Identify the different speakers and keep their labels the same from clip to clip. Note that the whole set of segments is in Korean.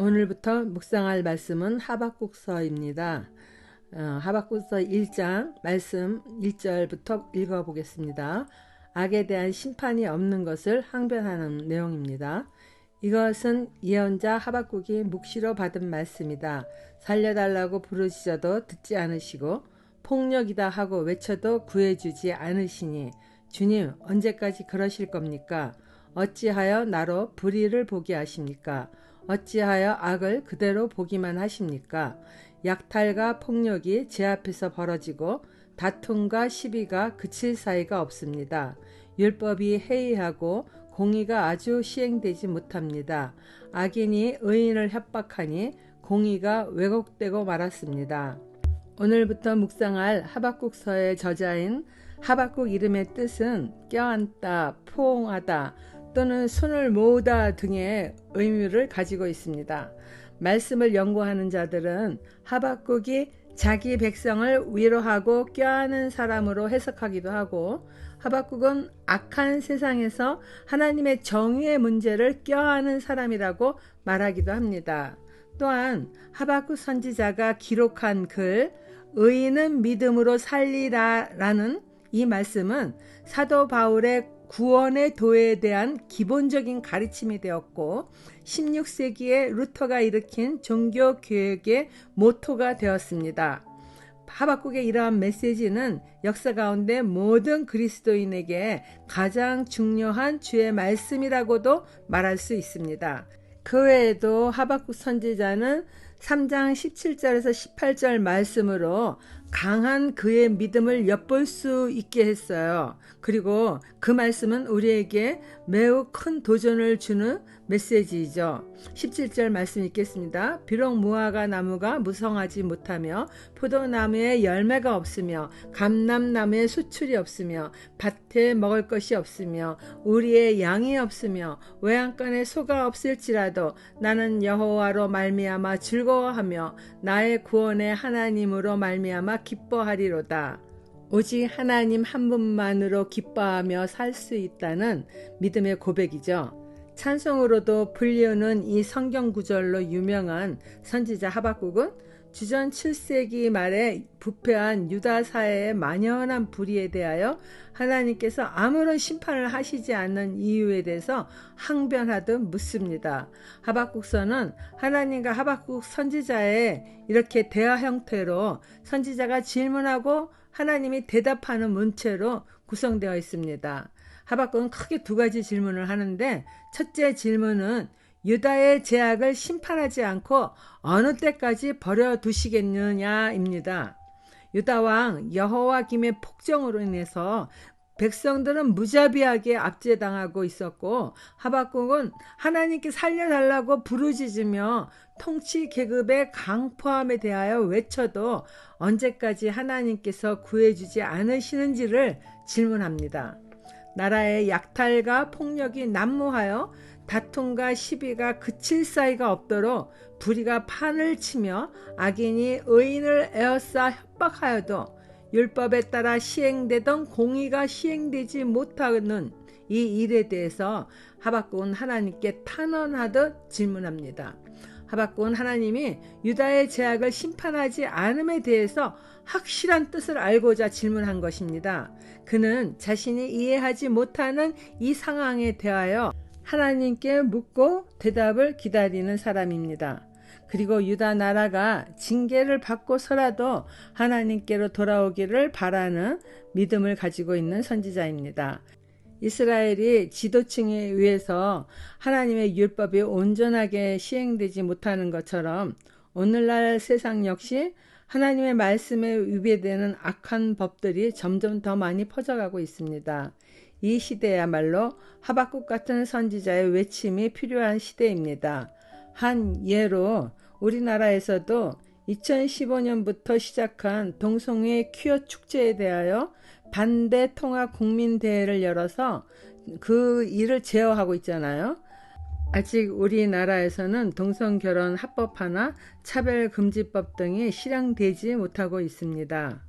Speaker 1: 오늘부터 묵상할 말씀은 하박국서입니다. 어, 하박국서 1장 말씀 1절부터 읽어보겠습니다. 악에 대한 심판이 없는 것을 항변하는 내용입니다. 이것은 예언자 하박국이 묵시로 받은 말씀이다. 살려달라고 부르짖어도 듣지 않으시고 폭력이다 하고 외쳐도 구해주지 않으시니 주님 언제까지 그러실 겁니까? 어찌하여 나로 불의를 보게 하십니까? 어찌하여 악을 그대로 보기만 하십니까? 약탈과 폭력이 제 앞에서 벌어지고 다툼과 시비가 그칠 사이가 없습니다. 율법이 해이하고 공의가 아주 시행되지 못합니다. 악인이 의인을 협박하니 공의가 왜곡되고 말았습니다. 오늘부터 묵상할 하박국서의 저자인 하박국 이름의 뜻은 껴안다, 포옹하다 또는 손을 모으다 등의 의미를 가지고 있습니다. 말씀을 연구하는 자들은 하박국이 자기 백성을 위로하고 껴안은 사람으로 해석하기도 하고 하박국은 악한 세상에서 하나님의 정의의 문제를 껴안은 사람이라고 말하기도 합니다. 또한 하박국 선지자가 기록한 글 의인은 믿음으로 살리라라는 이 말씀은 사도 바울의 구원의 도에 대한 기본적인 가르침이 되었고 16세기에 루터가 일으킨 종교 교육의 모토가 되었습니다. 하박국의 이러한 메시지는 역사 가운데 모든 그리스도인에게 가장 중요한 주의 말씀이라고도 말할 수 있습니다. 그 외에도 하박국 선지자는 3장 17절에서 18절 말씀으로 강한 그의 믿음을 엿볼 수 있게 했어요. 그리고 그 말씀은 우리에게 매우 큰 도전을 주는 메시지이죠. 17절 말씀 읽겠습니다. 비록 무화과 나무가 무성하지 못하며 포도나무에 열매가 없으며 감람나무에 수출이 없으며 밭에 먹을 것이 없으며 우리의 양이 없으며 외양간에 소가 없을지라도 나는 여호와로 말미암아 즐거 워하며 나의 구원의 하나님으로 말미암아 기뻐하리로다. 오직 하나님 한 분만으로 기뻐하며 살 수 있다는 믿음의 고백이죠. 찬송으로도 불리우는 이 성경 구절로 유명한 선지자 하박국은 주전 7세기 말에 부패한 유다 사회의 만연한 불의에 대하여 하나님께서 아무런 심판을 하시지 않는 이유에 대해서 항변하듯 묻습니다. 하박국서는 하나님과 하박국 선지자의 이렇게 대화 형태로 선지자가 질문하고 하나님이 대답하는 문체로 구성되어 있습니다. 하박국은 크게 두 가지 질문을 하는데 첫째 질문은 유다의 제약을 심판하지 않고 어느 때까지 버려두시겠느냐입니다. 유다 왕 여호와 김의 폭정으로 인해서 백성들은 무자비하게 압제당하고 있었고 하박국은 하나님께 살려달라고 부르짖으며 통치 계급의 강포함에 대하여 외쳐도 언제까지 하나님께서 구해주지 않으시는지를 질문합니다. 나라의 약탈과 폭력이 난무하여 다툼과 시비가 그칠 사이가 없도록 불의가 판을 치며 악인이 의인을 에어싸 협박하여도 율법에 따라 시행되던 공의가 시행되지 못하는 이 일에 대해서 하박국은 하나님께 탄원하듯 질문합니다. 하박국은 하나님이 유다의 제약을 심판하지 않음에 대해서 확실한 뜻을 알고자 질문한 것입니다. 그는 자신이 이해하지 못하는 이 상황에 대하여 하나님께 묻고 대답을 기다리는 사람입니다. 그리고 유다 나라가 징계를 받고서라도 하나님께로 돌아오기를 바라는 믿음을 가지고 있는 선지자입니다. 이스라엘이 지도층에 의해서 하나님의 율법이 온전하게 시행되지 못하는 것처럼 오늘날 세상 역시 하나님의 말씀에 위배되는 악한 법들이 점점 더 많이 퍼져가고 있습니다. 이 시대야말로 하박국 같은 선지자의 외침이 필요한 시대입니다. 한 예로 우리나라에서도 2015년부터 시작한 동성애 퀴어 축제에 대하여 반대 통합 국민대회를 열어서 그 일을 제어하고 있잖아요. 아직 우리나라에서는 동성 결혼 합법화나 차별금지법 등이 실행되지 못하고 있습니다.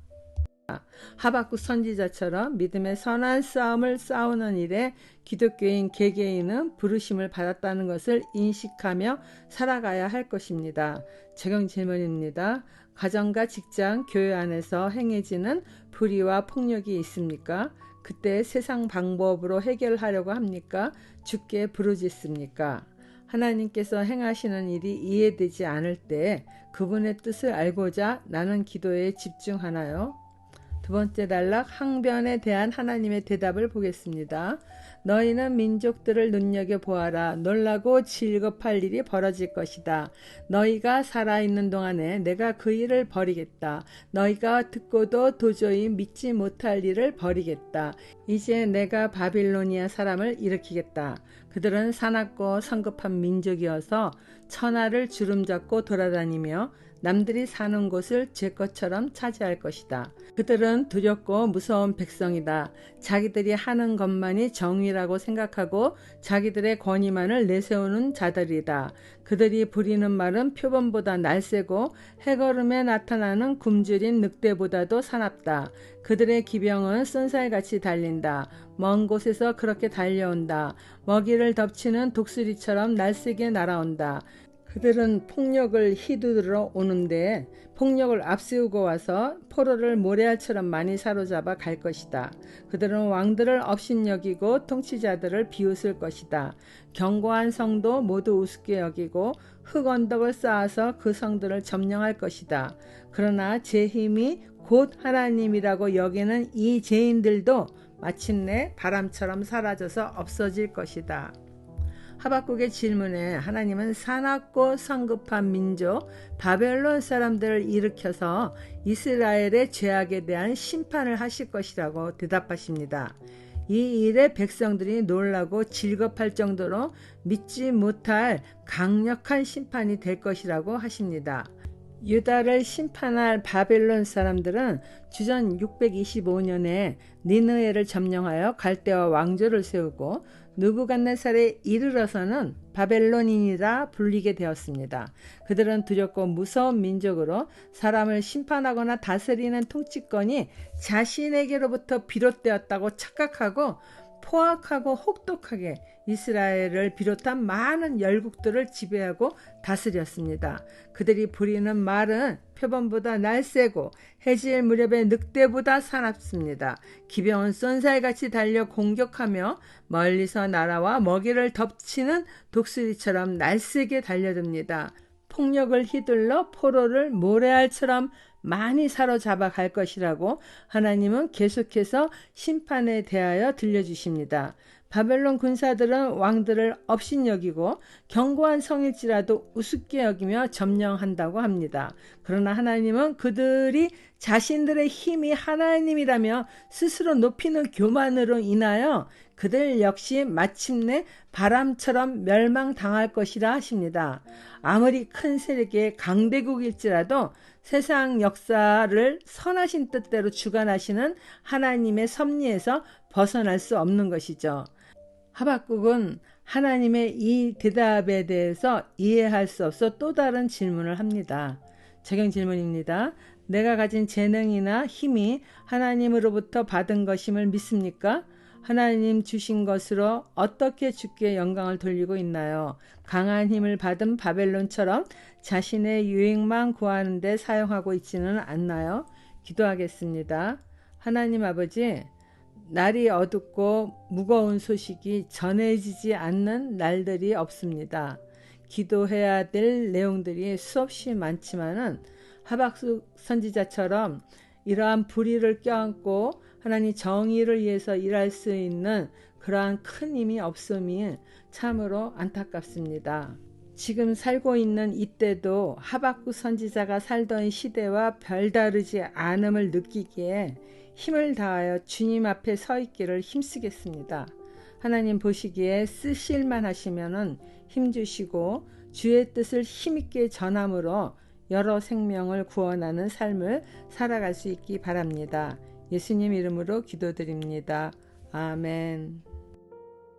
Speaker 1: 하박국 선지자처럼 믿음의 선한 싸움을 싸우는 일에 기독교인 개개인은 부르심을 받았다는 것을 인식하며 살아가야 할 것입니다. 적용 질문입니다. 가정과 직장, 교회 안에서 행해지는 불의와 폭력이 있습니까? 그때 세상 방법으로 해결하려고 합니까? 죽게 부르짖습니까? 하나님께서 행하시는 일이 이해되지 않을 때 그분의 뜻을 알고자 나는 기도에 집중하나요? 두 번째 단락 항변에 대한 하나님의 대답을 보겠습니다. 너희는 민족들을 눈여겨 보아라. 놀라고 질겁할 일이 벌어질 것이다. 너희가 살아있는 동안에 내가 그 일을 버리겠다. 너희가 듣고도 도저히 믿지 못할 일을 버리겠다. 이제 내가 바빌로니아 사람을 일으키겠다. 그들은 사납고 성급한 민족이어서 천하를 주름잡고 돌아다니며 남들이 사는 곳을 제 것처럼 차지할 것이다. 그들은 두렵고 무서운 백성이다. 자기들이 하는 것만이 정의라고 생각하고 자기들의 권위만을 내세우는 자들이다. 그들이 부리는 말은 표범보다 날쌔고 해걸음에 나타나는 굶주린 늑대보다도 사납다. 그들의 기병은 쏜살같이 달린다. 먼 곳에서 그렇게 달려온다. 먹이를 덮치는 독수리처럼 날쌔게 날아온다. 그들은 폭력을 휘두르러 오는데 폭력을 앞세우고 와서 포로를 모래알처럼 많이 사로잡아 갈 것이다. 그들은 왕들을 업신여기고 통치자들을 비웃을 것이다. 견고한 성도 모두 우습게 여기고 흙 언덕을 쌓아서 그 성들을 점령할 것이다. 그러나 제 힘이 곧 하나님이라고 여기는 이 죄인들도 마침내 바람처럼 사라져서 없어질 것이다. 하박국의 질문에 하나님은 사납고 성급한 민족 바벨론 사람들을 일으켜서 이스라엘의 죄악에 대한 심판을 하실 것이라고 대답하십니다. 이 일에 백성들이 놀라고 질겁할 정도로 믿지 못할 강력한 심판이 될 것이라고 하십니다. 유다를 심판할 바벨론 사람들은 주전 625년에 니느에를 점령하여 갈대와 왕조를 세우고 느부갓네살에 이르러서는 바벨론인이라 불리게 되었습니다. 그들은 두렵고 무서운 민족으로 사람을 심판하거나 다스리는 통치권이 자신에게로부터 비롯되었다고 착각하고 포악하고 혹독하게 이스라엘을 비롯한 많은 열국들을 지배하고 다스렸습니다. 그들이 부리는 말은 표범보다 날쌔고 해질 무렵의 늑대보다 사납습니다. 기병은 쏜살같이 달려 공격하며 멀리서 날아와 먹이를 덮치는 독수리처럼 날쌔게 달려듭니다. 폭력을 휘둘러 포로를 모래알처럼 많이 사로잡아 갈 것이라고 하나님은 계속해서 심판에 대하여 들려주십니다. 바벨론 군사들은 왕들을 업신여기고 견고한 성일지라도 우습게 여기며 점령한다고 합니다. 그러나 하나님은 그들이 자신들의 힘이 하나님이라며 스스로 높이는 교만으로 인하여 그들 역시 마침내 바람처럼 멸망당할 것이라 하십니다. 아무리 큰 세력의 강대국일지라도 세상 역사를 선하신 뜻대로 주관하시는 하나님의 섭리에서 벗어날 수 없는 것이죠. 하박국은 하나님의 이 대답에 대해서 이해할 수 없어 또 다른 질문을 합니다. 적용 질문입니다. 내가 가진 재능이나 힘이 하나님으로부터 받은 것임을 믿습니까? 하나님 주신 것으로 어떻게 주께 영광을 돌리고 있나요? 강한 힘을 받은 바벨론처럼 자신의 유익만 구하는데 사용하고 있지는 않나요? 기도하겠습니다. 하나님 아버지, 날이 어둡고 무거운 소식이 전해지지 않는 날들이 없습니다. 기도해야 될 내용들이 수없이 많지만은 하박숙 선지자처럼 이러한 불의를 껴안고 하나님 정의를 위해서 일할 수 있는 그러한 큰 힘이 없음이 참으로 안타깝습니다. 지금 살고 있는 이때도 하박국 선지자가 살던 시대와 별다르지 않음을 느끼기에 힘을 다하여 주님 앞에 서 있기를 힘쓰겠습니다. 하나님 보시기에 쓰실만 하시면은 힘 주시고 주의 뜻을 힘있게 전함으로 여러 생명을 구원하는 삶을 살아갈 수 있기 바랍니다. 예수님 이름으로 기도드립니다. 아멘.